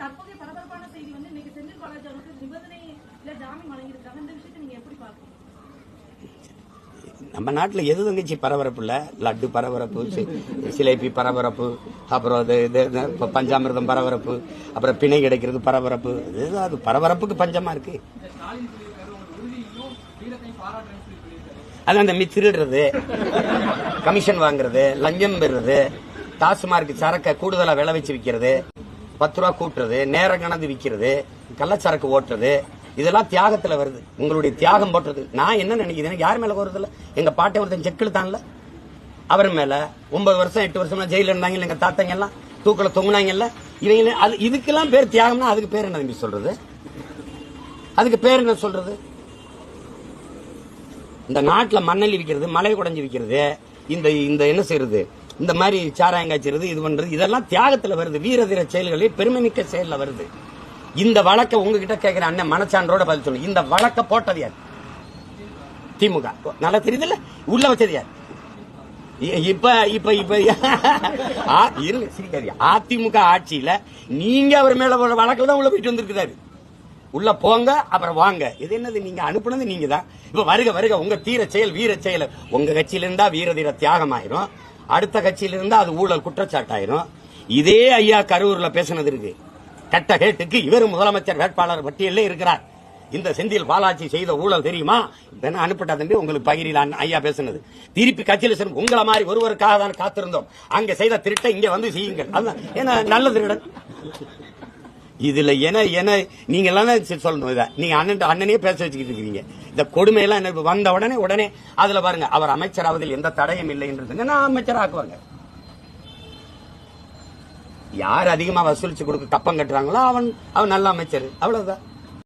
தற்போதைய பரபரப்பான செய்தி வந்து இன்னைக்கு செந்தில் பாலாஜி அவருக்கு நிபந்தனையில ஜாமீன் வழங்கியிருக்காங்க. இந்த விஷயத்தை நீங்க எப்படி பாக்குறீங்க நம்ம நாட்டில் எது தங்கச்சி பரபரப்பு இல்லை? லட்டு பரபரப்பு சி- சிலேபி பரபரப்பு அப்புறம் அது இது இது, இப்ப பரபரப்பு அப்புறம் பிணை கிடைக்கிறது பரபரப்பு. இதுதான் அது பரபரப்புக்கு பஞ்சமாக இருக்கு. அது அந்த மி திருடுறது கமிஷன் வாங்குறது லஞ்சம் பெறுறது டாஸ்மார்க் சரக்கை கூடுதலாக விளை வச்சு விற்கிறது பத்து ரூபா கூட்டுறது நேரம் கணந்து விற்கிறது கள்ளச்சரக்கு ஓட்டுறது இதெல்லாம் தியாகத்துல வருது. உங்களுடைய தியாகம் போட்டுறது. நான் என்ன நினைக்கிறேன்? யார் மேல வருது இல்ல எங்க பாட்டை ஒருத்தன் செக்கில் தான்ல அவர் மேல ஒன்பது வருஷம் எட்டு வருஷம் ஜெயில இருந்தாங்க எங்க தாத்தங்க எல்லாம். தூக்கில் தொங்குனாங்கல்ல. இவங்க அது இதுக்கெல்லாம் பேர் தியாகம்னா அதுக்கு பேர் என்ன தம்பி சொல்றது? அதுக்கு பேர் என்ன சொல்றது? இந்த நாட்டில் மண்ணள்ளி விற்கிறது மலை குடைஞ்சு விற்கிறது இந்த இந்த என்ன செய்யறது? இந்த மாதிரி சாராயம் காய்ச்சிறது இது பண்றது இதெல்லாம் தியாகத்துல வருது. வீரதீர செயல்களில் பெருமைமிக்க செயல்ல வருது. இந்த வழக்கை உங்ககிட்ட கேட்கிற அண்ணன் மனச்சான்றோட பதில் சொல்லு. இந்த வழக்க போட்டது யார்? திமுக. நல்லா தெரியுதுல்ல? உள்ள வச்சது யார்? இப்ப இப்ப இப்ப இருங்க சிரிக்காதீங்க. அதிமுக ஆட்சியில நீங்க அவர் மேல வழக்கு தான் உள்ள போயிட்டு வந்திருக்கிறாரு. உள்ள போங்க அப்புறம் வாங்க. இது என்னது? நீங்க அனுப்புனது நீங்க தான் இப்ப வருக வருக. உங்க தீர செயல் வீர செயல். உங்க கட்சியில இருந்தா வீர தீர தியாகம் ஆயிரும் அடுத்த கட்சியில இருந்தா அது ஊழல் குற்றச்சாட்டாயிரும். இதே ஐயா கரூர்ல பேசுனது இருக்கு. கட்ட கேட்டுக்கு இவர் முதலமைச்சர் வேட்பாளர் பட்டியலே இருக்கிறார். இந்த செந்தில் பாலாஜி செய்த ஊழல் தெரியுமா? என்ன தம்பி உங்களுக்கு பகிரில அண்ணன் ஐயா பேசுனது. திருப்பி கட்சியில் சென்று உங்களை மாதிரி ஒருவருக்காக தான் காத்திருந்தோம். அங்க செய்த திருட்டை இங்க வந்து செய்யுங்கள். அதுதான். ஏன்னா நல்ல திருடன் இதுல என என நீங்க எல்லாம் சரி சொல்லணும். இதை நீங்க அண்ணன் அண்ணனே பேச வச்சுக்கிட்டு இருக்கீங்க. இந்த கொடுமையெல்லாம் என்ன வந்த உடனே உடனே அதுல பாருங்க அவர் அமைச்சராவதில் எந்த தடையும் இல்லைன்றது நான் அமைச்சர் ஆக்குவாங்க யார் அதிகமா வசூலிச்சு கொடுக்க கப்பம் கட்டுறாங்களோ அவன் அவன் நல்ல அமைச்சர். அவ்வளவுதான்.